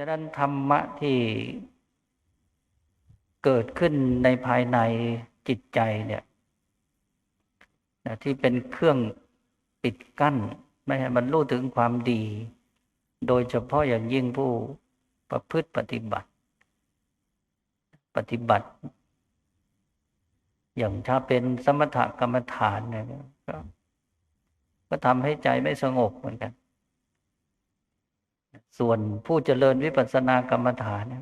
ฉะนั้นธรรมะที่เกิดขึ้นในภายในจิตใจเนี่ยที่เป็นเครื่องปิดกั้น ไม่ให้มันรู้ถึงความดี โดยเฉพาะอย่างยิ่งผู้ประพฤติปฏิบัติ ปฏิบัติ อย่างถ้าเป็นสมถกรรมฐานเนี่ยก็ทำให้ใจไม่สงบเหมือนกัน ส่วนผู้เจริญวิปัสสนากรรมฐานนี่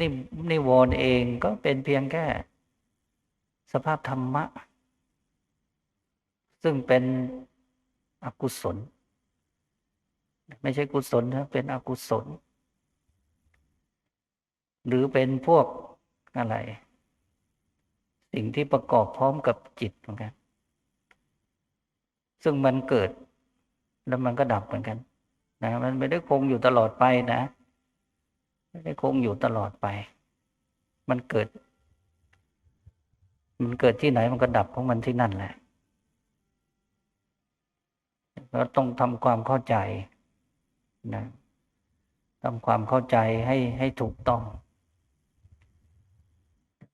นินิวรณ์เองก็เป็นเพียงแค่ สภาพธรรมะ ซึ่งเป็นอกุศล ไม่ใช่กุศลนะเป็นอกุศล หรือเป็นพวกอะไร สิ่งที่ประกอบพร้อมกับจิตเหมือนกัน ซึ่งมันเกิดแล้วมันก็ดับเหมือนกัน นะมันไม่ได้คงอยู่ตลอดไปนะ ไม่ได้คงอยู่ตลอดไป มันเกิด มันเกิดที่ไหนมันก็ดับของมันที่นั่นแหละเราต้องทำความเข้าใจนะทำความเข้าใจให้ให้ถูกต้อง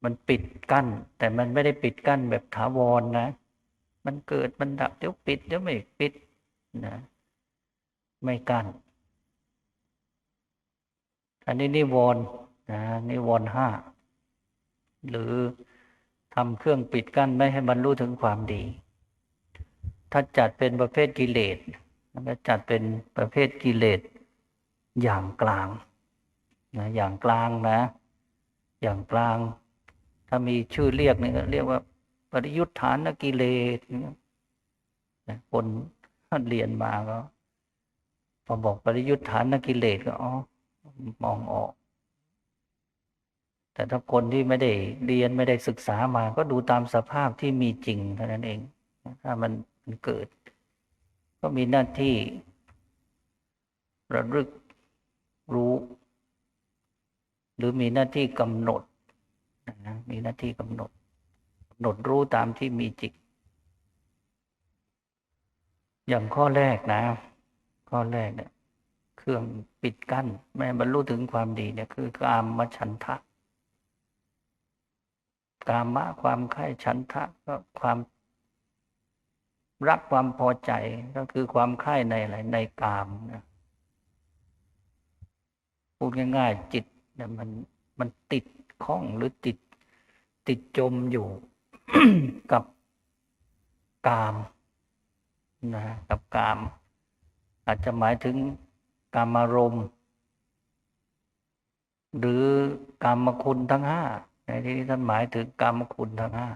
มันปิดกั้น แต่มันไม่ได้ปิดกั้นแบบถาวรนนะ มันเกิดมันดับเดี๋ยวปิดเดี๋ยวไม่ปิดนะ ไม่กั้นอันนี้นิวรณ์นะนิวรณ์ห้าหรือทำเครื่องปิดกั้นไม่ให้บรรลุถึงความดี ถ้าจัดเป็นประเภทกิเลสมันก็จัดเป็นประเภทกิเลสอย่างกลางนะอย่างกลางนะ อย่างกลาง ถ้ามีชื่อเรียกเนี่ยเรียกว่า ปริยุทธานกิเลสคนเรียนมาก็ พอบอกปริยุทธานกิเลสก็อ๋อมองออก แต่ถ้าคนที่ไม่ได้เรียนไม่ได้ศึกษามา ก็ดูตามสภาพที่มีจริงเท่านั้นเอง ถ้ามันมันเกิด ก็มีหน้าที่ ระลึกรู้ หรือมีหน้าที่กำหนดนะมีหน้าที่กำหนดกำหนดรู้ตามที่มีจริงอย่างข้อแรกนะ ข้อแรกเนี่ยเครื่องปิดกั้นไม่บรรลุถึงความดีเนี่ยคือกามมฉันทะ กามะความใคร่ฉันทะก็ความรักความพอใจก็คือความใคร่ในอะไรในกามนะพูดง่าย ๆ จิตเนี่ยมันมันติดข้องหรือติดติดจมอยู่กับกามนะกับกาม อาจจะหมายถึงกามารมณ์ หรือกามคุณทั้งห้าในที่นี้ท่านหมายถึงกามคุณทั้งห้า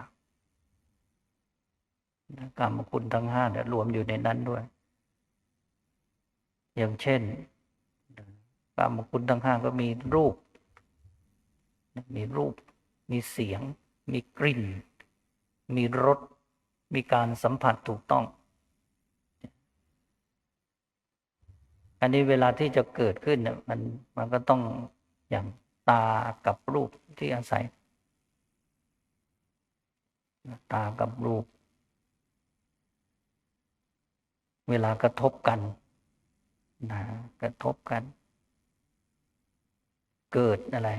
กามคุณทั้งห้าเนี่ยรวมอยู่ในนั้นด้วย อย่างเช่นกามคุณทั้งห้าก็มีรูป มีรูป มีเสียง มีกลิ่น มีรส มีการสัมผัสถูกต้อง อันนี้เวลาที่จะเกิดขึ้นเนี่ยมันมันก็ต้องอย่างตากับรูปที่อาศัย ตากับรูป เวลากระทบกันนะกระทบกัน เกิดอะไร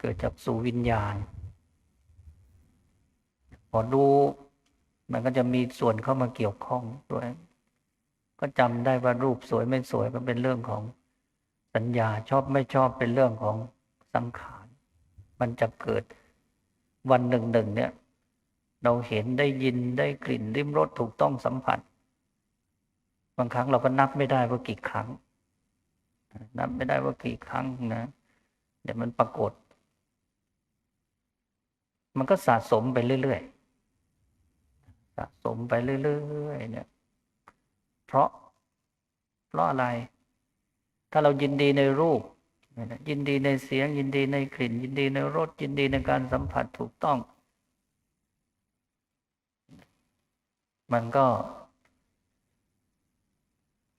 เกิดจากสู่วิญญาณ พอดูมันก็จะมีส่วนเข้ามาเกี่ยวข้องด้วย ก็จำได้ว่ารูปสวยไม่สวยก็เป็นเรื่องของสัญญาชอบไม่ชอบเป็นเรื่องของสังขาร มันจะเกิดวันหนึ่งหนึ่งเนี่ย เราเห็นได้ยินได้กลิ่นริมรสถูกต้องสัมผัส บางครั้งเราก็นับไม่ได้ว่ากี่ครั้ง นับไม่ได้ว่ากี่ครั้งนะเดี๋ยวมันปรากฏ มันก็สะสมไปเรื่อยๆสะสมไปเรื่อยๆเนี่ย เพราะ เพราะอะไร ถ้าเรายินดีในรูป ยินดีในเสียง ยินดีในกลิ่น ยินดีในรสยินดีในการสัมผัสถูกต้อง มันก็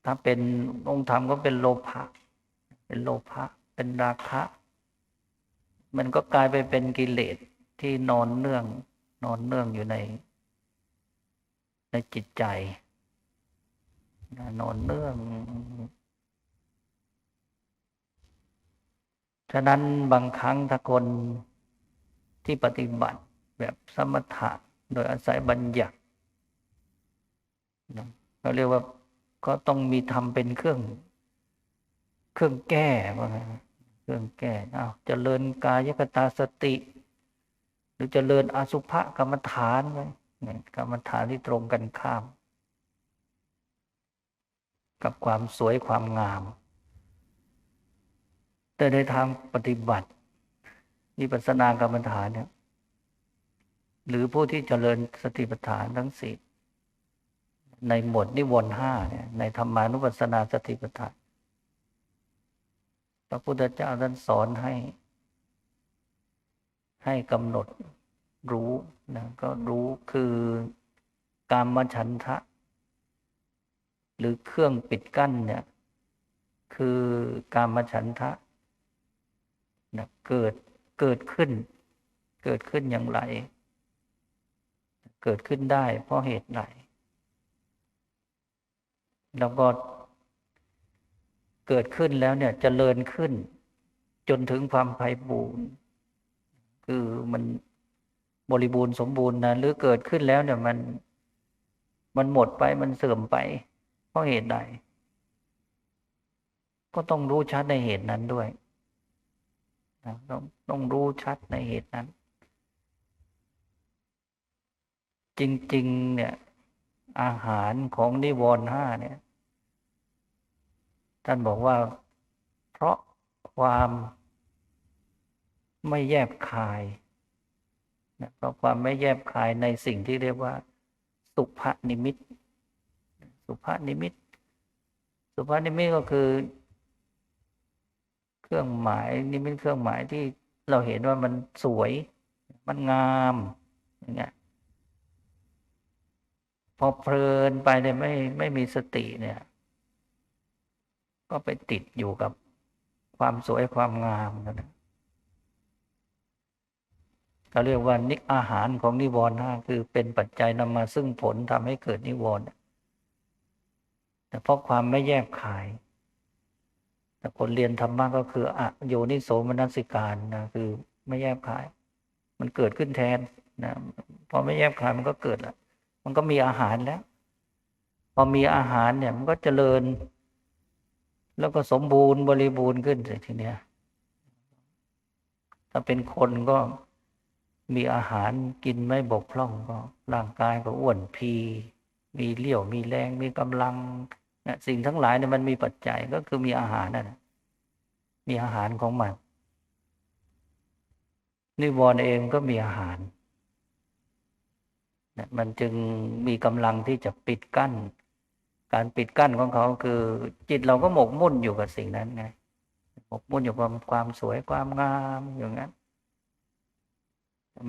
ถ้าเป็นองค์ธรรมก็เป็นโลภะเป็นโลภะเป็นราคะ มันก็กลายไปเป็นกิเลสที่นอนเนื่อง นอนเนื่องอยู่ใน ในจิตใจ นอนเนื่องฉะนั้นบางครั้งถ้าคนที่ปฏิบัติแบบสมถะโดยอาศัยบัญญัติเขาเรียกว่าก็ต้องมีทำเป็นเครื่อง เครื่องแก้ว่าไงเครื่องแก้เอาเจริญกายกตาสติ หรือเจริญอสุภกรรมฐานไว้กรรมฐานที่ตรงกันข้าม กับความสวยความงาม แต่ในทางปฏิบัติวิปัสสนากรรมฐานเนี่ยหรือผู้ที่เจริญสติปัฏฐานทั้งสี่ในหมวดนิวรณ์ห้าเนี่ยในธรรมานุปัสสนาสติปัฏฐาน พระพุทธเจ้าท่านสอนให้ ให้กำหนดรู้นะก็รู้คือการมฉันทะ หรือเครื่องปิดกั้นเนี่ย คือการมฉันทะนะเกิดเกิดขึ้น เกิดขึ้นอย่างไร เกิดขึ้นได้เพราะเหตุใดแล้วก็เกิดขึ้นแล้วเนี่ยจเจริญขึ้น จนถึงความไพ่บูรณ์คือมันบริบูรณ์สมบูรณ์นะหรือเกิดขึ้นแล้วเนี่ยมัน มันหมดไปมันเสื่อมไป เพราะเหตุใด ก็ต้องรู้ชัดในเหตุนั้นด้วยนะต้องต้องรู้ชัดในเหตุนั้น จริง ๆ เนี่ย อาหารของนิวรณ์ห้าเนี่ย ท่านบอกว่า เพราะความไม่แยบคายนะเพราะความไม่แยบคายในสิ่งที่เรียกว่า สุภนิมิต สุภานิมิต สุภานิมิตก็คือ เครื่องหมายนิมิตเครื่องหมายที่เราเห็นว่ามันสวย มันงามอย่างเงี้ยพอเพลินไปเนี่ยไม่ไม่มีสติเนี่ย ก็ไปติดอยู่กับความสวยความงามนั่นแหละเขาเรียกว่านิอาหารของนิวรณ์ห้าคือเป็นปัจจัยนำมาซึ่งผลทำให้เกิดนิวรณ์ แต่เพราะความไม่แยบคาย แต่คนเรียนธรรมะก็คืออะโยนิโสมนัสิการนะคือไม่แยบคาย มันเกิดขึ้นแทนนะพอไม่แยบคายมันก็เกิดละมันก็มีอาหารแล้ว พอมีอาหารเนี่ย มันก็เจริญ แล้วก็สมบูรณ์บริบูรณ์ขึ้นเลยทีเนี้ยถ้าเป็นคนก็มีอาหารกินไม่บกพร่องก็ ร่างกายก็อ้วนพี มีเลี้ยวมีแรงมีกำลัง นะสิ่งทั้งหลายเนี่ยมันมีปัจจัยก็คือมีอาหารนั่นมีอาหารของมันนิวรณ์เองก็มีอาหารนะมันจึงมีกำลังที่จะปิดกั้น การปิดกั้นของเขาคือ จิตเราก็หมกมุ่นอยู่กับสิ่งนั้นไงหมกมุ่นอยู่กับความสวยความงามอย่างนั้น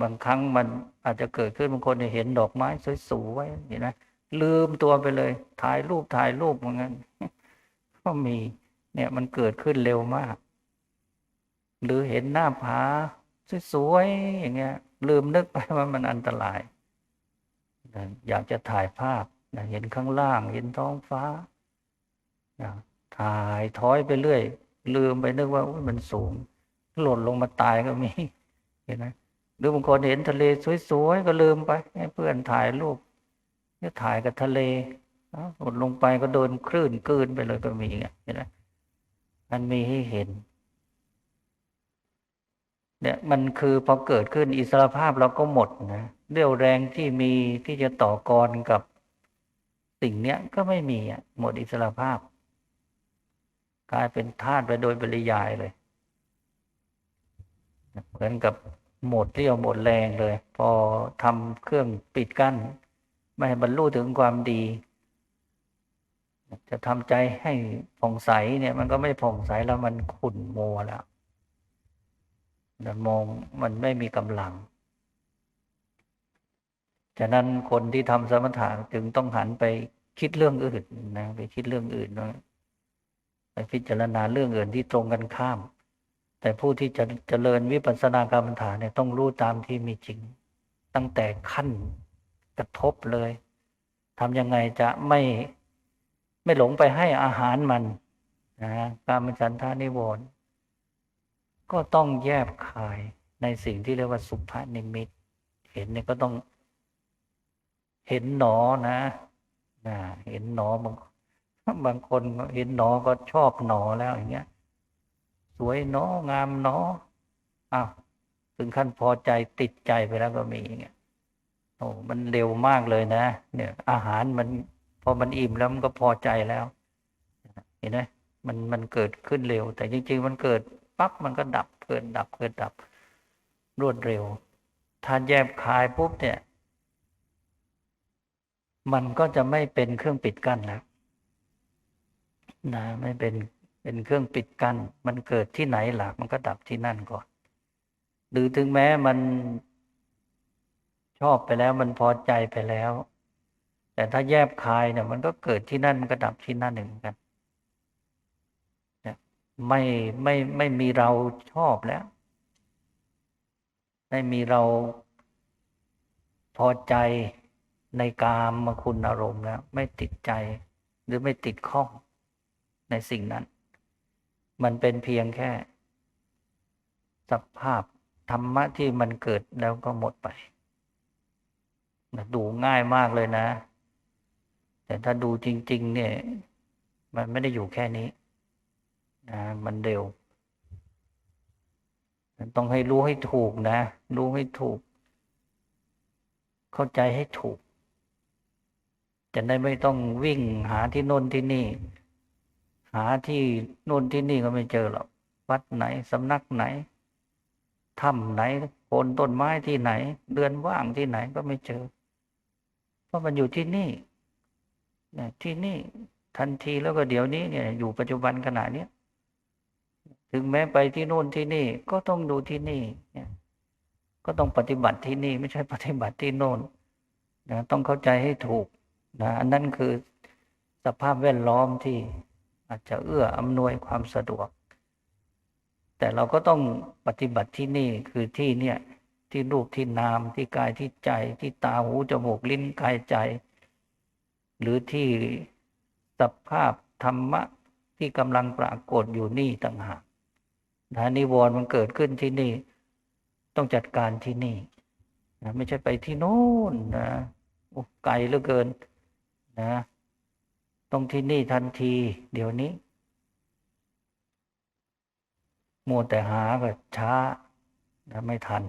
บางครั้งมันอาจจะเกิดขึ้นบางคนเห็นดอกไม้สวยๆเห็นไหม ลืมตัวไปเลย ถ่ายรูปถ่ายรูปเหมือนกันก็มีเนี่ยมันเกิดขึ้นเร็วมาก หรือเห็นหน้าผาสวยๆอย่างเงี้ย ลืมนึกไปว่ามันอันตราย อยากจะถ่ายภาพเห็นข้างล่าง เห็นท้องฟ้าถ่ายถอยไปเรื่อย ลืมไปนึกว่ามันสูง หล่นลงมาตายก็มีเห็นไหมหรือบางคนเห็นทะเลสวยๆก็ลืมไป ให้เพื่อนถ่ายรูป นี่ถ่ายกับทะเลหมดลงไปก็โดนคลื่นกลืนไปเลยก็มีเห็นไหมมันมีให้เห็น เนี่ยมันคือพอเกิดขึ้นอิสรภาพเราก็หมดนะเรี่ยวแรงที่มีที่จะต่อกรกับสิ่งเนี้ยก็ไม่มีอะหมดอิสรภาพ กลายเป็นธาตุไปโดยปริยายเลย เหมือนกับหมดเรี่ยวหมดแรงเลย พอทำเครื่องปิดกั้น ไม่ให้บรรลุถึงความดี จะทำใจให้ผ่องใสเนี่ย มันก็ไม่ผ่องใสแล้วมันขุ่นมัวแล้วมันมองมันไม่มีกำลังฉะนั้นคนที่ทำสมถะจึงต้องหันไปคิดเรื่องอื่นนะไปคิดเรื่องอื่นนะไปพิจารณาเรื่องอื่นที่ตรงกันข้าม แต่ผู้ที่จะเจริญวิปัสสนากรรมฐานเนี่ยต้องรู้ตามที่มีจริง ตั้งแต่ขั้น กระทบเลยทำยังไงจะไม่ไม่หลงไปให้อาหารมันนะการมฉันทานิวรณ์ก็ต้องแยบคายในสิ่งที่เรียกว่าสุภานิมิต เห็นเนี่ยก็ต้อง เห็นหนอนะนะเห็นหนอบางบางคนเห็นหนอก็ชอบหนอแล้วอย่างเงี้ย สวยหนองามหนออ้าวถึงขั้นพอใจติดใจไปแล้วก็มีอย่างเงี้ย อ้มันเร็วมากเลยนะ เนี่ย อาหารมัน พอมันอิ่มแล้วมันก็พอใจแล้ว เห็นไหมมันมันเกิดขึ้นเร็ว แต่จริง ๆ มันเกิดปั๊บมันก็ดับเกิดดับเกิดดับ รวดเร็วถ้าแยบคายปุ๊บเนี่ย มันก็จะไม่เป็นเครื่องปิดกั้นแล้วนะไม่เป็นเป็นเครื่องปิดกั้น มันเกิดที่ไหนหลักมันก็ดับที่นั่นก่อน หรือถึงแม้มัน ชอบไปแล้วมันพอใจไปแล้ว แต่ถ้าแยบคายเนี่ย มันก็เกิดที่นั่นมันก็ดับที่นั่นหมือนกันไม่ไม่ไม่มีเราชอบแล้ว ไม่มีเราพอใจในกามมคุณอารมณ์แล้ว ไม่ติดใจหรือไม่ติดข้องในสิ่งนั้น มันเป็นเพียงแค่ สภาพธรรมะที่มันเกิดแล้วก็หมดไป ดูง่ายมากเลยนะ แต่ถ้าดูจริง ๆ เนี่ย มันไม่ได้อยู่แค่นี้นะมันเร็วต้องให้รู้ให้ถูกนะ รู้ให้ถูก เข้าใจให้ถูก จะได้ไม่ต้องวิ่งหาที่โน่นที่นี่ หาที่โน่นที่นี่ก็ไม่เจอหรอกวัดไหนสำนักไหนถ้ำไหนโคนต้นไม้ที่ไหน เดือนว่างที่ไหนก็ไม่เจอ เพราะมันอยู่ที่นี่เนี่ยที่นี่ทันทีแล้วก็เดี๋ยวนี้เนี่ยอยู่ปัจจุบันขณะเนี้ยถึงแม้ไปที่โน่นที่นี่ก็ต้องดูที่นี่เนี่ยก็ต้องปฏิบัติที่นี่ไม่ใช่ปฏิบัติที่โน่นนะต้องเข้าใจให้ถูกนะอันนั้นคือสภาพแวดล้อมที่อาจจะเอื้ออำนวยความสะดวก แต่เราก็ต้องปฏิบัติที่นี่คือที่เนี่ย ที่รูปที่นามที่กายที่ใจที่ตาหูจมูกลิ้นกายใจ หรือที่สภาพธรรมะที่กำลังปรากฏอยู่นี่ต่างหากนะนิวรณ์มันเกิดขึ้นที่นี่ ต้องจัดการที่นี่นะไม่ใช่ไปที่โน่นนะไกลเหลือเกินนะต้องที่นี่ทันที เดี๋ยวนี้มัวแต่หาก็ช้านะไม่ทัน